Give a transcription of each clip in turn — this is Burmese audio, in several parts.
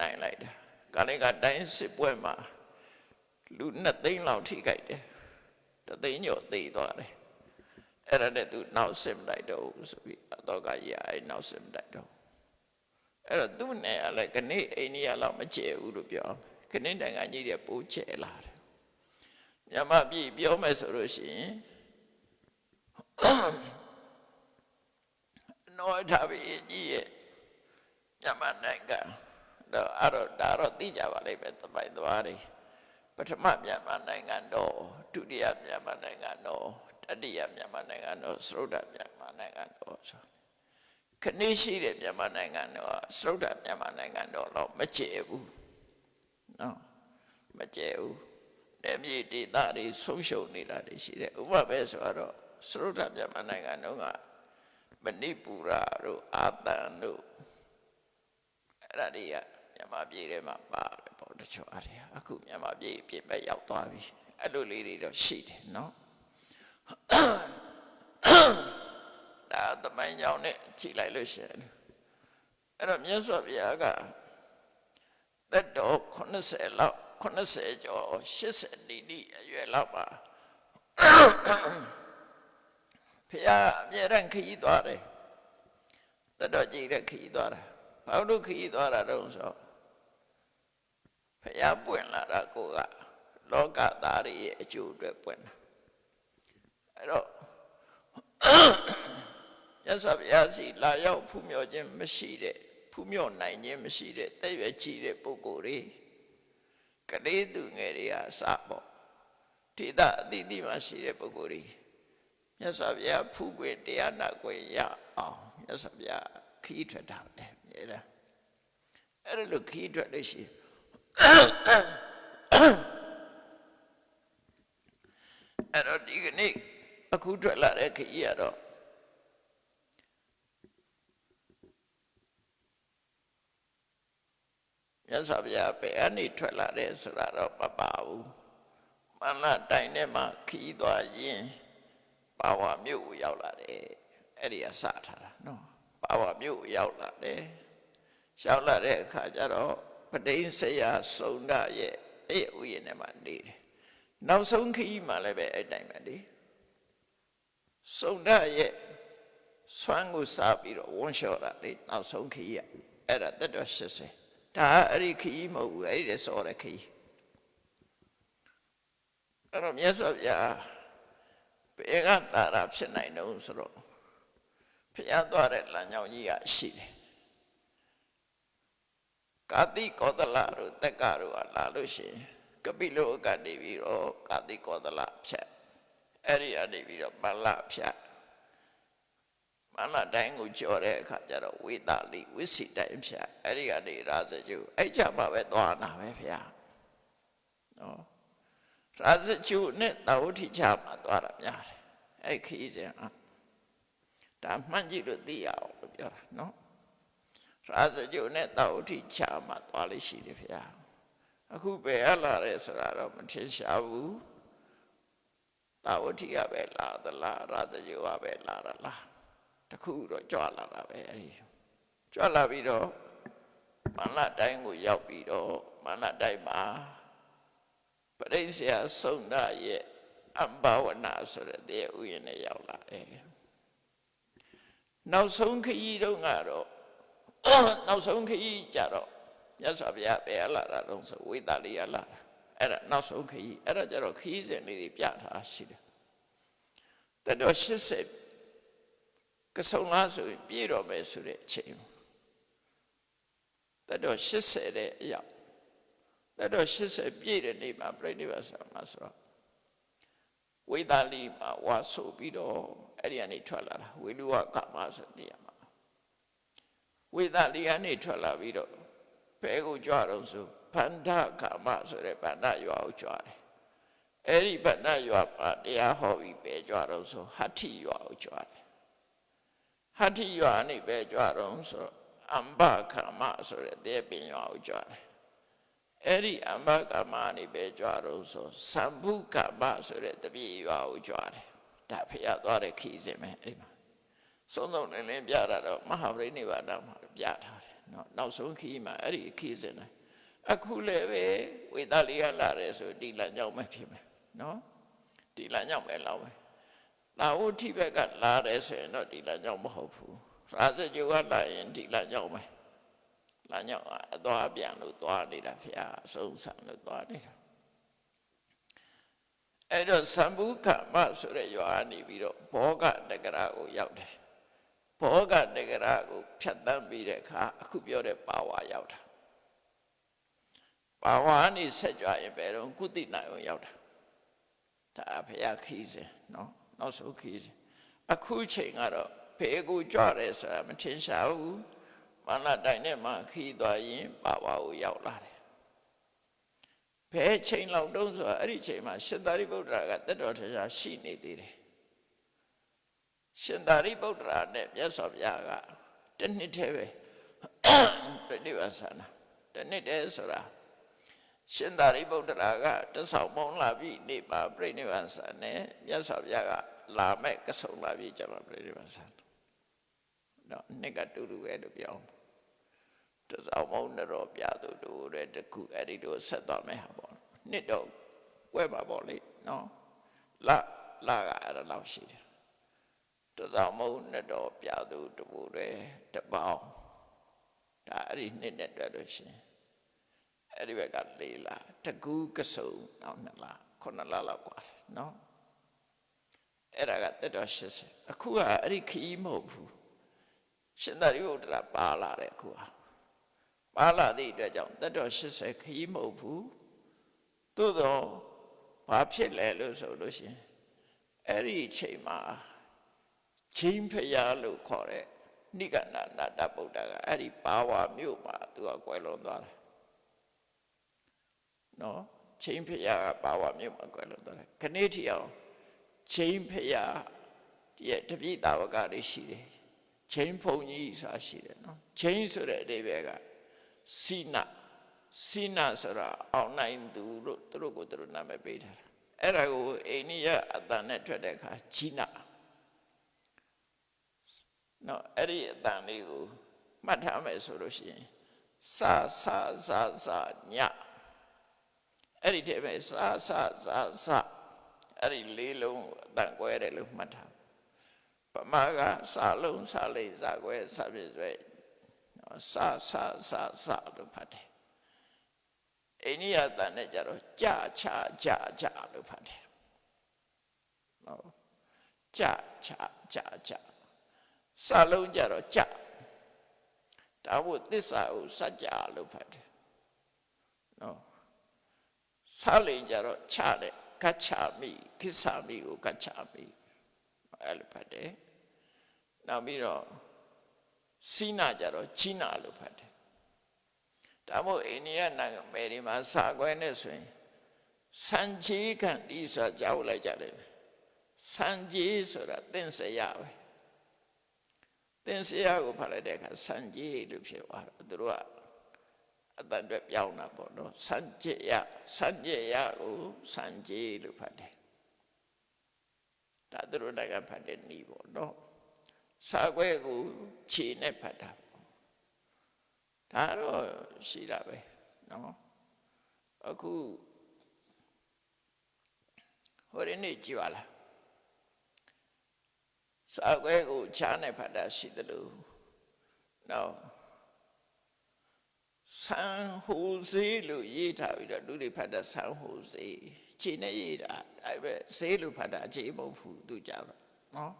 နိုင်လိုက်တာကာလိကတိုင်းစစ်ပွဲမှာလူနှစ်သိန်းလောက်ထိခိုက်တယ်တသိန်းကျော်သေသွားတယ်အဲ့ဒါနဲ့သူနောက်စစ်မလိုက်တော့ဘူးဆိုပြီးအတော့ကကြီးအဲ့နောက်စစ်မလိုက်တော့အဲ့တော့သူနဲ့ကလည်းခဏအိန္ဒိယလောက်မကျဲဘူးလို့ပြောခဏနိုင်ငံကြီးတွေပိုးကျဲလာတယ်မြန်မာပြည်ပြောမယ်ဆိုလို့ရှိရင်နော်ထားပြီးကြီးရဲ့မြန်မာနိုင်ငံ တော့အဲ့တော့ဒါတော့သိကြပါလိမ့်မယ်သမိုင်းသွားတွေပထမမြန်မာနိုင်ငံတော့ဒုတိယမြန်မာနိုင်ငံတော့တတိယမြန်မာနိုင်ငံတော့သရုတ်တမြန်မာနိုင်ငံတော့ဆိုခဏရှိတဲ့မြန်မာနိုင်ငံတော့သရုတ်တမြန်မာနိုင်ငံတော့တော့မကျဲဘူးနော်မကျဲဘူးတဲ့မြေဒေသတွေဆုံးရှုံနေတာတွေရှိတယ်ဥပမာပဲဆိုတော့သရုတ်တမြန်မာနိုင်ငံတော့ကမဏိပူရတို့အာသံတို့အဲ့ဒါတွေက မြန်မာပြည်ထဲမှာပါတယ်ပေါ့တချို့အားတွေအခုမြန်မာပြည်ပြင်ပရောက်သွားပြီအဲ့လိုလေးတွေတော့ရှိတယ်နော်ဒါသမိုင်းကြောင်းနဲ့ကြည့်လိုက်လို့ရှိရင်အဲ့တော့မြတ်စွာဘုရားကသက်တော်80လောက်80ကျော်80နီနီအရွယ်လောက်ပါဘုရားအမြဲတမ်းခရီးသွားတယ်သက်တော်ကြည့်တဲ့ခရီးသွားတာဘာလို့ခရီးသွားတာတုံးဆို ဖျားပွင့်လာတာကိုကလောကသားတွေရဲ့အကျိုးအတွက်ပွင့်တာအဲ့တော့ရသော်ဘုရားစီလာရောက်ဖူးမြော်ခြင်းမရှိတဲ့ဖူးမြော်နိုင်ခြင်းမရှိတဲ့တဲ့ရွယ်ကြည့်တဲ့ပုဂ္ဂိုလ်တွေကလေးသူငယ်တွေကစပေါ့ဒေသအသီးသီးမှာရှိတဲ့ပုဂ္ဂိုလ်တွေမြတ်စွာဘုရားဖူးခွင့်တရားနာခွင့်ရအောင်မြတ်စွာဘုရားခီးထွက်တာပဲမြဲတယ်အဲ့ဒါလို့ခီးထွက်လို့ရှိရင် အဲ့တော့ဒီကနေ့အခုထွက်လာတဲ့ခရီးကတော့မြတ်စွာဘုရားပဲအနေထွက်လာတယ်ဆိုတာတော့မပါဘူးမန္လတိုင်းထဲမှာခရီးသွားရင်ပါဝါမြို့ကိုရောက်လာတယ်အဲ့ဒီကစထားတာနော်ပါဝါမြို့ကိုရောက်လာတယ်ရောက်လာတဲ့အခါကျတော့ ပဋိစ္စယစုံဒရဲ့အဲ့ဥယျာဉ်ထဲမှာနေတယ်နောက်ဆုံးခရီးမှလည်းပဲအဲ့တိုင်းပဲလေစုံဒရဲ့ဆွမ်းကိုစားပြီးတော့ဝန်းလျှော်တာလေနောက်ဆုံးခရီးอ่ะအဲ့ဒါတက်တော့80ဒါအဲ့ဒီခရီးမဟုတ်ဘူးအဲ့ဒီစောတဲ့ခရီးအဲ့တော့မြတ်စွာဘုရားဘယ်ကလာတာဖြစ်နိုင်တော့ဆိုတော့ဘုရားသွားတဲ့လမ်းကြောင်းကြီးကရှိတယ် ကာတိကောသလတို့တက္ကတို့ကလာလို့ရှိရင်ကပိလောကနေပြီးတော့ကာတိကောသလဖြတ်အဲ့ဒီကနေပြီးတော့မလဖြတ်မလတိုင်းကိုကြော်တဲ့အခါကျတော့ဝိသလိဝိစီတိုင်းဖြတ်အဲ့ဒီကနေရာဇကျုအဲ့ကြမှာပဲသွားနာပဲဗျာနော်ရာဇကျုနဲ့တာဝတိချမှာသွားတာများတယ်အဲ့ခီးစဉ်อ่ะဒါမှန်ကြည့်လို့သိရအောင်လို့ပြောတာနော် ရာဇကျုနဲ့တာဝတိချမှာသွားလိမ့်ရှိတယ်ဗျာအခုပဲအလာရဲဆိုတာတော့မထင်ရှားဘူးတာဝတိကပဲလာသလားရာဇကျုကပဲလာတာလားတခုတော့ကြွလာတာပဲအဲ့ဒီကြွလာပြီးတော့မန္လတိုင်းကိုရောက်ပြီးတော့မန္လတိုင်းမှာပရိစ္ဆေယသုံးနာရဲ့အမ္ဘဝနာဆိုတဲ့တဲ့ဥယျာဉ်နဲ့ရောက်လာတယ်နောက်ဆုံးခရီးတော့ကတော့ နောက်ဆုံးခရီးကြတော့မြတ်စွာဘုရားပဲလာတာတော့ဆိုဝိသလိယလာတာအဲ့ဒါနောက်ဆုံးခရီးအဲ့ဒါကြတော့ခရီးစဉ်လေးတွေပြထားရှိတယ်တတော်80ကဆုံလားဆိုရင်ပြည့်တော့မယ်ဆိုတဲ့အချိန်တတော်80တဲ့အရောက်တတော်80ပြည့်တဲ့နေ့မှာပြိဋိဘဆာမှာဆိုတော့ဝိသလိမှာဝါဆိုပြီးတော့အဲ့ဒီကနေထွက်လာတာဝိလူဝကမဆိုနေရာမှာ ဝိသလိကနေထွက်လာပြီးတော့ဘဲကိုကြွတော့ဆိုဗန္ဒကမဆိုတဲ့ဗန္ဒရွာကိုကြွတယ်အဲ့ဒီဗန္ဒရွာမှာတရားဟောပြီးပဲကြွတော့ဆိုဟဋ္ဌိရွာကိုကြွတယ်ဟဋ္ဌိရွာနေပဲကြွတော့ဆိုအမ္ဘကမဆိုတဲ့တဲ့ပင်ရွာကိုကြွတယ်အဲ့ဒီအမ္ဘကမနေပဲကြွတော့ဆိုသံဘုကမဆိုတဲ့တပိရွာကိုကြွတယ်ဒါဖျားသွားတဲ့ခီးစင်ပဲအဲ့ဒီ မှာစုံစုံလင်းလင်းပြတာတော့မဟာပရိနိဗ္ဗာန်မှာပြထားတယ်နော်နောက်ဆုံးခီးမှာအဲ့ဒီခီးစဉ်တိုင်းအခုလည်းပဲဝေသားလေးကလာတယ်ဆိုဒီလမ်းကြောင်းပဲဖြစ်မယ်နော်ဒီလမ်းကြောင်းပဲလောက်မယ်လာဝတိဘက်ကလာတယ်ဆိုရင်တော့ဒီလမ်းကြောင်းမဟုတ်ဘူးရာဇဂျိုကလာရင်ဒီလမ်းကြောင်းပဲလမ်းကြောင်းအသွားပြန်လို့သွားနေတာဖျားအဆုံးဆံလို့သွားနေတာအဲ့တော့သံဗုခမဆိုတဲ့ရွာကနေပြီးတော့ဘောဂနဂရကိုရောက်တယ် ဘောဂနဂရကိုဖြတ်တန်းပြီးတဲ့အခါအခုပြောတဲ့ပါဝါရောက်တာပါဝါနေဆက်ကြွရင်ဘယ်တော့ကုသိနိုင်အောင်ရောက်တာဒါဖျားခီးစင်နော်နောက်ဆုံးခီးစင်အခုချိန်ကတော့ဖေကိုကြွတယ်ဆိုတာမထင်ရှားဘူးမန္တတိုင်နဲ့မှခီးသွားရင်ပါဝါကိုရောက်လာတယ်ဘယ်ချိန်လောက်တုံးဆိုတာအဲ့ဒီချိန်မှာရှင်သာရိပုတ္တရာကတက်တော်ထရှားရှိနေသေးတယ် ရှင်သာရိပုတ္တရာနဲ့မြတ်စွာဘုရားကတနှစ်တည်းပဲပြိဋိဘဆန္ဒတနှစ်တည်းဆိုတာရှင်သာရိပုတ္တရာကတဆောက်မုံလာပြီနေပါပြိဋိဘဆန္ဒနဲ့မြတ်စွာဘုရားကလာမဲ့ကဆုံလာပြီကြမှာပြိဋိဘဆန္ဒတော့နှစ်ကတူတူပဲလို့ပြောတဆောက်မုံတော်ပြသူတို့တဲ့တခုအဲ့ဒီတို့ဆက်သွားမယ်ဟာပေါ့နှစ်တော့ဝဲပါပေါ့လေနော်လာလာကအဲ့ဒါလောက်ရှိတယ် တသောမုံနဲ့တော့ပြသူတပူတွေတပေါင်းဒါအဲ့ဒီနှစ်နဲ့တွေ့လို့ရှင်အဲ့ဒီဘက်က၄လတကူးကစုံနောက်2လ9လလောက်กว่าနော်အဲ့ဒါကတက်တော်80အခုကအဲ့ဒီခီးမဟုတ်ဘူးရှင်သာရိပုတ္တရာပါလာတယ်အခုဟာပါလာသည့်အတွက်ကြောင့်တက်တော်80ခီးမဟုတ်ဘူးသို့တော့ဘာဖြစ်လဲလို့ဆိုလို့ရှင်အဲ့ဒီအချိန်မှာ ချင်းဖျားလို့ခေါ်တဲ့နိကန္ဒနာတဗုဒ္ဓကအဲ့ဒီဘာဝမြို့မှာသူကကွယ်လွန်သွားတယ်နော်ချင်းဖျားကဘာဝမြို့မှာကွယ်လွန်သွားတယ်ခဏိထီအောင်ချင်းဖျားရဲ့တပိတာဝကတွေရှိတယ်ချင်းဖုန်ကြီးဆိုတာရှိတယ်နော်ချင်းဆိုတဲ့အဓိပ္ပာယ်ကစိနာစိနာဆိုတာအောင်နိုင်သူလို့သူတို့ကိုသူတို့နာမည်ပေးထားတာအဲ့ဒါကိုအိန္ဒိယအတန်နဲ့ထွက်တဲ့အခါဂျိနာ နော်အဲ့ဒီအတန်လေးကိုမှတ်ထားမယ်ဆိုလို့ရှိရင်စာစာစာစာညအဲ့ဒီတည်းပဲစာစာစာစာအဲ့ဒီလေးလုံးအတန်ကွဲတယ်လို့မှတ်ထားပမာကစာလုံးစာလေးစာကွဲစာပြည့်စွဲနော်စာစာစာစာလို့ဖတ်တယ်အိန္ဒိယတန်နဲ့ကြတော့ကြာချာကြာကြာလို့ဖတ်တယ်နော်ကြာချာကြာကြာ စာလုံးကြတော့ကြဒါမို့သစ္စာကိုစัจ जा လို့ဖတ်တယ်နော်စာလိန်ကြတော့ချတဲ့ကချာမိခိစာမိကိုကချာမိအဲ့လိုဖတ်တယ်နောက်ပြီးတော့စိနာကြတော့ချိနာလို့ဖတ်တယ်ဒါမို့အိန္ဒိယနိုင်ငံမယ်ဒီမှာစာကွဲနဲ့ဆိုရင်စံကြီးခံဒီဆိုကြောက်လိုက်ကြတယ်စံကြီးဆိုတာသင်္စရပဲ သင်္စရာကိုဖတ်လိုက်တဲ့အခါစံကြီးလို့ဖြစ်သွားတော့သူတို့ကအတန်အတွက်ပြောင်းတာပေါ့နော်စံကြီးရစံကြီးရကိုစံကြီးလို့ဖတ်တယ်ဒါသူတို့နိုင်ငံဖတ်တဲ့နည်းပေါ့နော်စာခွဲကိုခြေနဲ့ဖတ်တာပေါ့ဒါတော့ရှိတာပဲနော်အခုဟိုရနေ့ကြည်ပါလား စာခွဲကိုချားနဲ့ဖတ်တာရှိတယ်လို့နော်ဆန်ဟိုစေးလို့ရေးထားပြီးတော့လူတွေဖတ်တာဆန်ဟိုစေးခြေနဲ့ရေးတာဒါပဲစေးလို့ဖတ်တာအခြေမဟုတ်ဘူးသူကြတော့နော်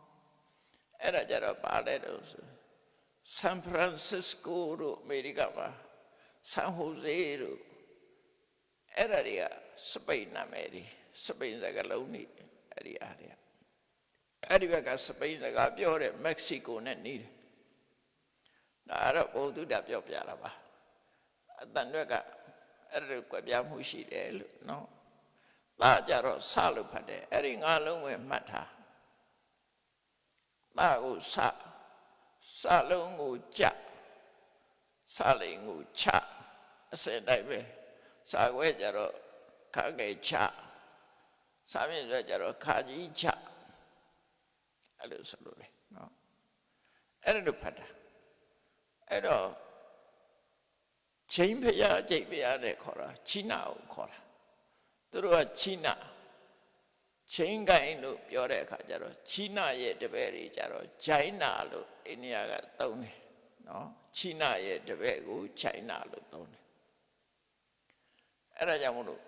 အဲ့ဒါကြတော့ပါတယ်တော့ဆိုဆန်ဖရန်စစ္စကိုတို့အမေရိကမှာဆန်ဟိုစေးတို့အဲ့ဒါတွေကစပိန်နာမည်တွေစပိန်စကားလုံးတွေအဲ့ဒီအားတွေ အဲ့ဒီဘက်ကစပိန်စကားပြောတဲ့မက္ကဆီကိုနဲ့နေတယ်ဒါတော့ဘုသူတပြောပြတာပါအတန်ရွက်ကအဲ့ဒါကွက်ပြားမှုရှိတယ်လို့နော်ဒါကြတော့စလို့ဖတ်တယ်အဲ့ဒီငါလုံးပဲမှတ်ထားဒါကိုစစလုံးကိုကြစလိန်ကိုချအစင်တိုင်းပဲစာခွဲကြတော့ခါငယ်ချစာမြင့်ရွက်ကြတော့ခါကြီးချ အဲ့လိုဆိုလို့လေနော်အဲ့ဒါလိုဖတ်တာအဲ့တော့ချိန်ဖျားချိန်ဖျားနဲ့ခေါ်တာချီနာကိုခေါ်တာသူတို့ကချီနာချိန်ကိုင်းလို့ပြောတဲ့အခါကျတော့ချီနာရဲ့တပည့်တွေကျတော့ဂျိုင်းနာလို့အိန္ဒိယကသုံးတယ်နော်ချီနာရဲ့တပည့်ကိုဂျိုင်းနာလို့သုံးတယ်အဲ့ဒါကြောင့်မလို့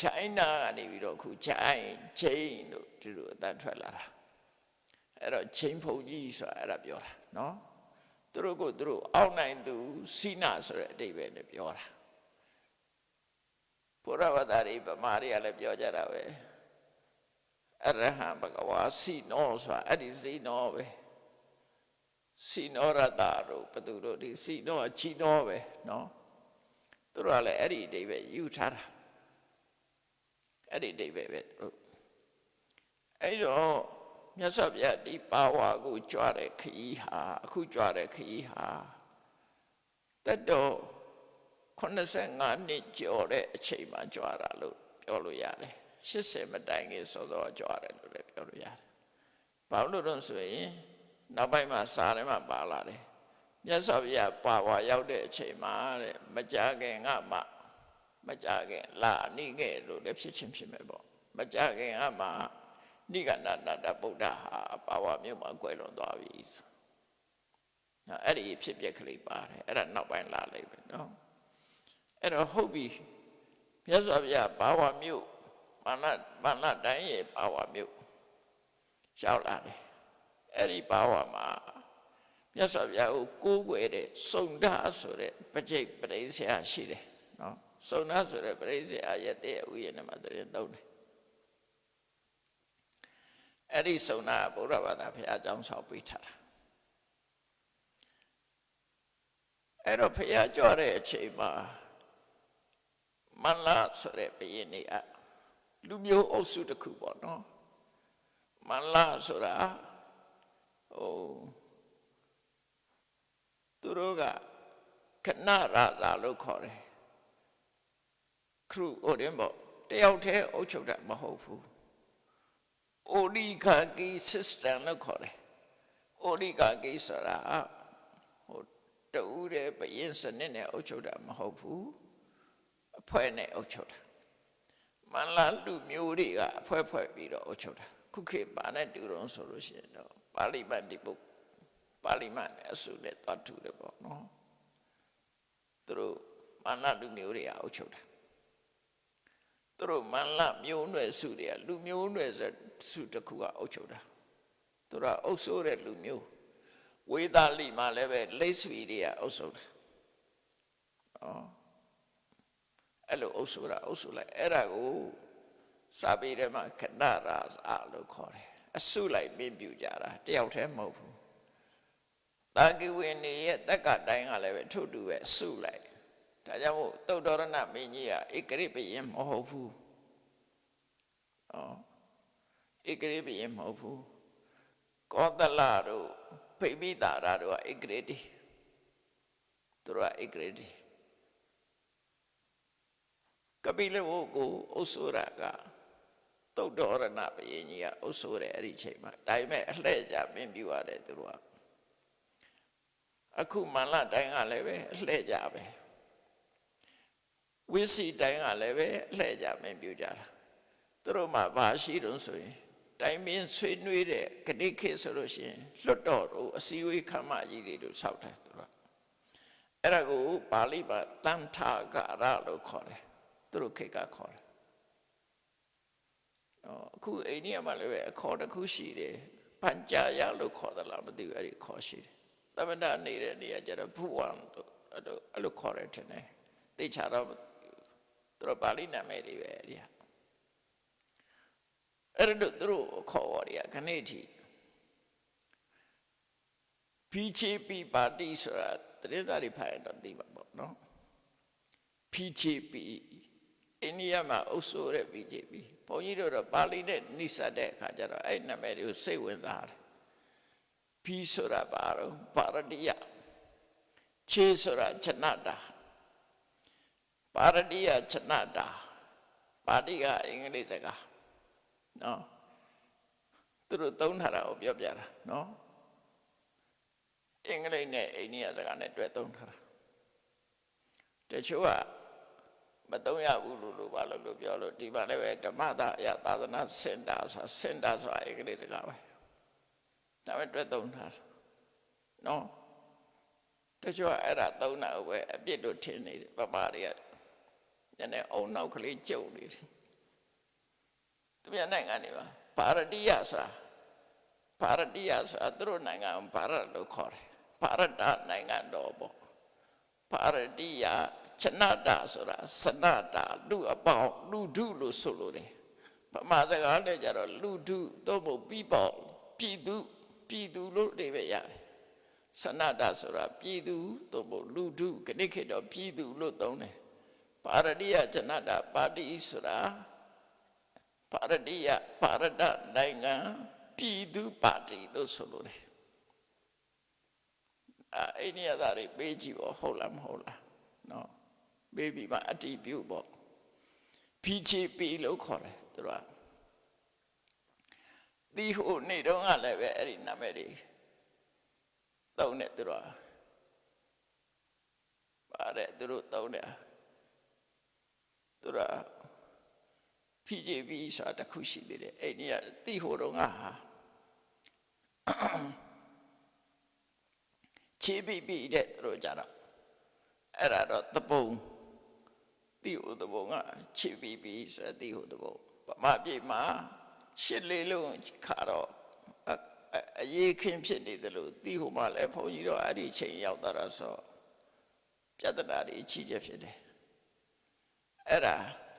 ချိုင်းနာကနေပြီးတော့အခုချိုင်းချင်းတို့ဒီလိုအတန်ထွက်လာတာ အဲ့တော့ချင်းဖုန်ကြီးဆိုတာအဲ့ဒါပြောတာနော်သူတို့ကိုသူတို့အောက်နိုင်သူစိနာဆိုတဲ့အတိတ်ပဲနဲ့ပြောတာဘုရားဝတ္တရိဗမာတွေကလည်းပြောကြတာပဲအရဟံဘဂဝါစိနောဆိုတာအဲ့ဒီစိနောပဲစိနောရတတို့ဘသူတို့ဒီစိနောအချီနောပဲနော်သူတို့ကလည်းအဲ့ဒီအတိတ်ပဲယူထားတာအဲ့ဒီအတိတ်ပဲပဲသူတို့အဲ့တော့ မြတ်စွာဘုရားဒီပါဝါကိုကြွားတဲ့ခရီးဟာအခုကြွားတဲ့ခရီးဟာတတ်တော့85နှစ်ကျော်တဲ့အချိန်မှကြွားတာလို့ပြောလို့ရတယ်80မတိုင်ခင်စောစောကြွားတယ်လို့လည်းပြောလို့ရတယ်ဘာလို့လဲဆိုရင်နောက်ပိုင်းမှာစာထဲမှာပါလာတယ်မြတ်စွာဘုရားပါဝါရောက်တဲ့အချိန်မှာတဲ့မကြခင်ကမှမကြခင်လာနေခဲ့လို့လည်းဖြစ်ချင်းဖြစ်မယ်ပေါ့မကြခင်ကမှ နိဂန္ဓနာတဗုဒ္ဓဟာပါဝါမြို့မှာကွယ်လွန်သွားပြီဆိုနော်အဲ့ဒီဖြစ်ပျက်ကလေးပါတယ်အဲ့ဒါနောက်ပိုင်းလာလိုက်ပဲနော်အဲ့တော့ဟုတ်ပြီမြတ်စွာဘုရားပါဝါမြို့မာနမာနတိုင်းရဲ့ပါဝါမြို့ရောက်လာတယ်အဲ့ဒီပါဝါမှာမြတ်စွာဘုရားကိုကိုးကွယ်တဲ့စုံဓာဆိုတဲ့ပဋိပရိစ္ဆေယရှိတယ်နော်စုံဓာဆိုတဲ့ပရိစ္ဆေယရဲ့တဲ့ဥယျာဉ်မှာတရင်သုံးတယ် အဲ့ဒီစုံနာဘုရားဘာသာဘုရားအကြောင်းဆောက်ပေးထားတာအဲ့တော့ဘုရားကြွတဲ့အချိန်မှာမန္လာဆိုတဲ့ဘုရင်နေအလူမျိုးအုပ်စုတစ်ခုပေါ့နော်မန္လာဆိုတာဟိုသူတို့ကခဏရာလာလို့ခေါ်တယ်ခရုဟိုတင်ပေါ့တယောက်တည်းအုပ်ချုပ်တာမဟုတ်ဘူး oligarchy system လို့ခေါ်တယ် oligarchy ဆိုတာဟိုတူတဲ့ဘရင်စနစ်နဲ့အုပ်ချုပ်တာမဟုတ်ဘူးအဖွဲ့နဲ့အုပ်ချုပ်တာမန္လာလူမျိုးတွေကအဖွဲ့ဖွဲ့ပြီးတော့အုပ်ချုပ်တာခုခေတ်ပါနဲ့တူတော့ဆိုလို့ရှိရင်တော့ပါဠိမတ်ဒီပုတ်ပါဠိမတ်နဲ့အစုနဲ့သွားထူတယ်ပေါ့နော်သူတို့မန္လာလူမျိုးတွေကအုပ်ချုပ်တာ သူတို့မန္လမျိုးနွယ်စုတွေကလူမျိုးနွယ်စုတစ်ခုကအုပ်ချုပ်တာသူတို့ကအုပ်ဆိုးတဲ့လူမျိုးဝေသာလိမှာလည်းပဲလိတ်ဆွေတွေကအုပ်ချုပ်တာဩအဲ့လိုအုပ်ဆိုတာအုပ်စုလိုက်အဲ့ဒါကိုစာပေထဲမှာခဏရာအလို့ခေါ်တယ်အစုလိုက်ပြပြကြတာတယောက်တည်းမဟုတ်ဘူးတာကိဝင်းနေရဲ့တက်ကတိုင်းကလည်းပဲထို့တူပဲအစုလိုက် ဒါကြောင့်မို့သုတ်တော်ရဏမင်းကြီးကဧကရိပယင်မဟုတ်ဘူး။ဩဧကရိပယင်မဟုတ်ဘူး။ကောသလတို့ဖိမိတာရတို့ကဧကရိတိသူတို့ကဧကရိတိကပိလဝုကိုအုပ်ဆိုရကသုတ်တော်ရဏဘယင်ကြီးကအုပ်ဆိုတယ်အဲ့ဒီချိန်မှာဒါပေမဲ့အလှဲ့ကြမင်းပြူရတယ်သူတို့ကအခုမန္လတိုင်းကလည်းပဲအလှဲ့ကြပဲ ဝိစီတိုင်းကလည်းပဲအလှဲ့ကြမင်းပြူကြတာသူတို့မှဘာရှိတုံးဆိုရင် တိုင်းမင်းဆွေးနွေးတဲ့ဂတိခေတ်ဆိုလို့ရှိရင်လွတ်တော်တို့အစည်းအဝေးခမ်းမကြီးတွေတို့ဆောက်တယ်သူတို့အဲ့ဒါကိုပါဠိမှာတန်ထာဂရလို့ခေါ်တယ်သူတို့ခေတ်ကခေါ်တယ်အခုအိန္ဒိယမှာလည်းပဲအခေါ်တစ်ခုရှိတယ်ပัญจယလို့ခေါ်သလားမသိဘူးအဲ့ဒီခေါ်ရှိတယ်သမဏနေတဲ့နေရာကျတော့ဘုဝံတို့အဲ့လိုအဲ့လိုခေါ်တယ်ထင်တယ်သိချတော့ သူတို့ပါဠိနာမည်တွေပဲအဲ့ဒီဟာအဲ့ဒါသူတို့ခေါ်ရခဏိထိ PCP ပါတီဆိုတာတရေသားတွေဖိုင်တော့သိပါပေါ့နော် PCP အိန္ဒိယမှာအုပ်စိုးတဲ့ BJP ဘုန်းကြီးတို့တော့ပါဠိနဲ့နှိစက်တဲ့အခါကျတော့အဲ့နာမည်တွေကိုစိတ်ဝင်စားတယ်။ P ဆိုတာဘာတော့ပါရတိယခြေဆိုတာချနတာ ပါရတိယချနတာပါဠိကအင်္ဂလိပ်စကားနော်သူတို့သုံးထားတာကိုပြောပြတာနော်အင်္ဂလိပ်နဲ့အိန္ဒိယစကားနဲ့တွေ့သုံးထားတာတချို့ကမတုံးရဘူးလို့လို့ဘာလို့လို့ပြောလို့ဒီမှာလည်းပဲဓမ္မတာအရသာသနာစင်တာဆိုတာစင်တာဆိုတာအင်္ဂလိပ်စကားပဲဒါပဲတွေ့သုံးတာနော်တချို့ကအဲ့ဒါသုံးတာကိုပဲအပြစ်လို့ထင်နေတယ်ပပတွေက ညနေအုံနောက်ကလေးကြုံနေတယ်သူများနိုင်ငံတွေပါပါရတိယဆိုတာပါရတိယဆိုတာသူတို့နိုင်ငံကိုပါရလို့ခေါ်တယ်ပါရတနိုင်ငံတော်ပေါ့ပါရတိယချနတာဆိုတာစနတာလူအပေါင်းလူဒုလို့ဆိုလို့တယ်ပမာစကားနဲ့ကြတော့လူဒုသို့မဟုတ် people ပြည်သူပြည်သူလို့အဓိပ္ပာယ်ရတယ်စနတာဆိုတာပြည်သူသို့မဟုတ်လူဒုခဏခေတ်တော့ပြည်သူလို့သုံးတယ် ပါရတိယချနတာပါတိဆိုတာပါရတိယပါရဒနိုင်ငံပြည်သူပါတီလို့ဆိုလို့တယ်အဲအိန္ဒိယသားတွေပေးကြည့်ပေါ့ဟုတ်လားမဟုတ်လားနော်ပေးပြီးမှအတီးပြုတ်ပေါ့ PGP လို့ခေါ်တယ်သူတို့ကဒီဟိုနေတော့ကလည်းပဲအဲ့ဒီနာမည်တွေသုံးတယ်သူတို့ကပါတယ်သူတို့သုံးတ ယ်သူတို့က PGP ဆိုတာတစ်ခုရှိသေးတယ်အဲ့ဒီကတီဟိုတော့ကဟာချေပီပီတဲ့သူတို့ကြတော့အဲ့ဒါတော့တပုံတီဟိုတပုံကချေပီပီဆိုတဲ့တီဟိုတပုံဗမာပြည်မှာရှစ်လေးလုံးခါတော့အအရေးခင်းဖြစ်နေတယ်လို့တီဟိုမှာလည်းဘုန်းကြီးတော့အဲ့ဒီချိန်ရောက်သွားတာဆိုပြဿနာတွေအကြီးကျယ်ဖြစ်တယ် အဲ့ဒါ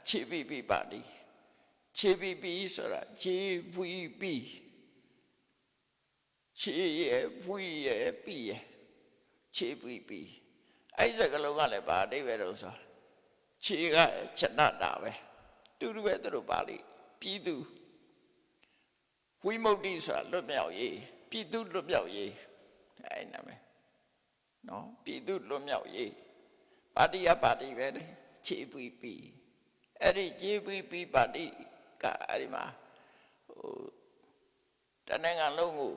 ချေပီပီပါတီချေပီပီဆိုတာ JVP ချေရပွေရပီရချေပီပီအဲ့ဒီစကလုံးကလည်းဗာအတိပဲတော့ဆိုခြေကချက်နတာပဲတူတူပဲသူတို့ပါဠိပြည်သူဝိမု ക്തി ဆိုတာလွတ်မြောက်ရေးပြည်သူလွတ်မြောက်ရေးအဲ့နာမည်နော်ပြည်သူလွတ်မြောက်ရေးပါတီကပါတီပဲလေ ခြေပီပီအဲ့ဒီခြေပီပီပါတီကအဲ့ဒီမှာဟိုတနင်္ဂနွေလုံးကို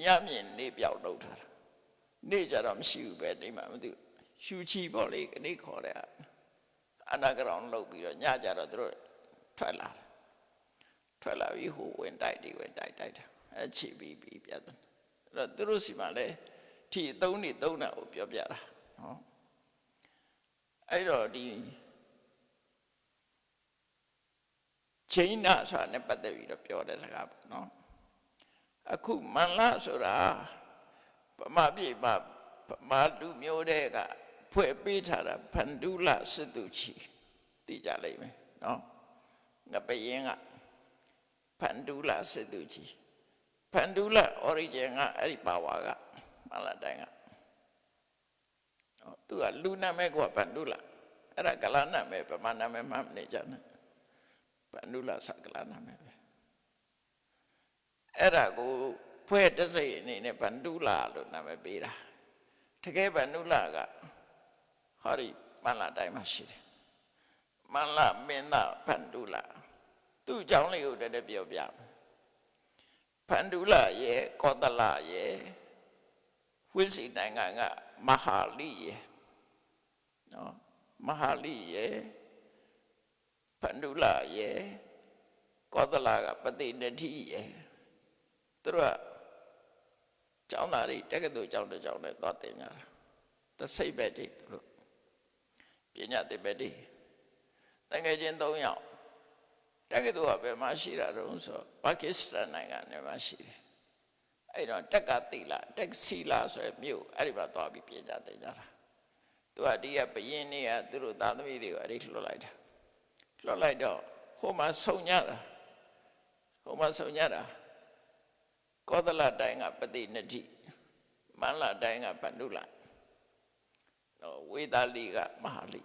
ညမြင်နေပြောက်လုပ်ထားတာနေကြတော့မရှိဘူးပဲနေမှာမသိဘူးရှူချီပေါ့လေကနေခေါ်တဲ့အနာဂရောင်လုပ်ပြီးတော့ညကြတော့သူတို့ထွက်လာတယ်ထွက်လာပြီးဟိုဝင်တိုက်ဒီဝင်တိုက်တိုက်တာအချီပြီးပြီးပြတ်တယ်အဲ့တော့သူတို့စီမှာလဲထီသုံးနေသုံးတာကိုပြောပြတာ နော်အဲ့တော့ဒီချိန်နာဆိုတာနဲ့ပတ်သက်ပြီးတော့ပြောတဲ့စကားပေါ့နော်အခုမန္လဆိုတာဗမာပြည်မှာဗမာလူမျိုးတွေကဖွဲ့ပေးထားတာဖန်ဒူလစစ်သူချီသိကြလိမ့်မယ်နော်ငပရင်ကဖန်ဒူလစစ်သူချီဖန်ဒူလ origin ကအဲ့ဒီပါဝါကမန္လတိုင်းကနော် သူကလူနာမည်ကဖန်ဒူလအဲ့ဒါကလနာမည်ဗမာနာမည်မှမနေကြနဲ့ဖန်ဒူလစကလနာမည်ပဲအဲ့ဒါကိုဖွဲ့တစိတ်အနေနဲ့ဗန္ဓုလာလို့နာမည်ပေးတာတကယ်ဗန္ဓုလာကဟောဒီမန္လာတိုင်းမှာရှိတယ်မန္လာမင်းသားဗန္ဓုလာသူ့အကြောင်းလေးကိုတည်းတည်းပြောပြမယ်ဗန္ဓုလာရဲ့ကောသလရဲ့ဝိစီနိုင်ငံကမဟာလိရဲ့ နော်မဟာလိရဲ့ဗန္ဓုလာရဲ့ကောသလကပတိနတိရဲ့သူတို့ကကျောင်းသားတွေတက္ကသိုလ်ကျောင်းတစ်ကျောင်းနဲ့သွားတင်ကြတာသစိတ်ပဲတည်းသူတို့ပညာသင်ပဲတည်းတကယ်ချင်း၃ယောက်တက္ကသိုလ်ကဘယ်မှာရှိတာတုံးဆိုပါကစ္စတန်နိုင်ငံနဲ့မှာရှိတယ်အဲ့တော့တက်ကတိလာတက်စီလာဆိုရမြို့အဲ့ဒီမှာသွားပြီးပညာသင်ကြတာ သူကဒီကဘယင်းနေကသူတို့သားသမီးတွေကိုအဲ့ဒီလွှတ်လိုက်တာလွှတ်လိုက်တော့ဟိုမှာဆုံညတာဟိုမှာဆုံညတာကောသလတိုင်းကပတိနတိမန္လတိုင်းကဗန္ဓုလနော်ဝေသာလီကမဟာလိ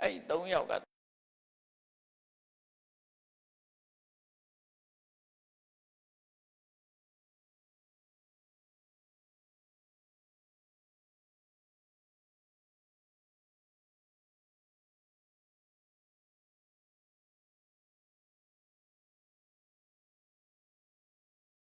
အဲ့၃ယောက်က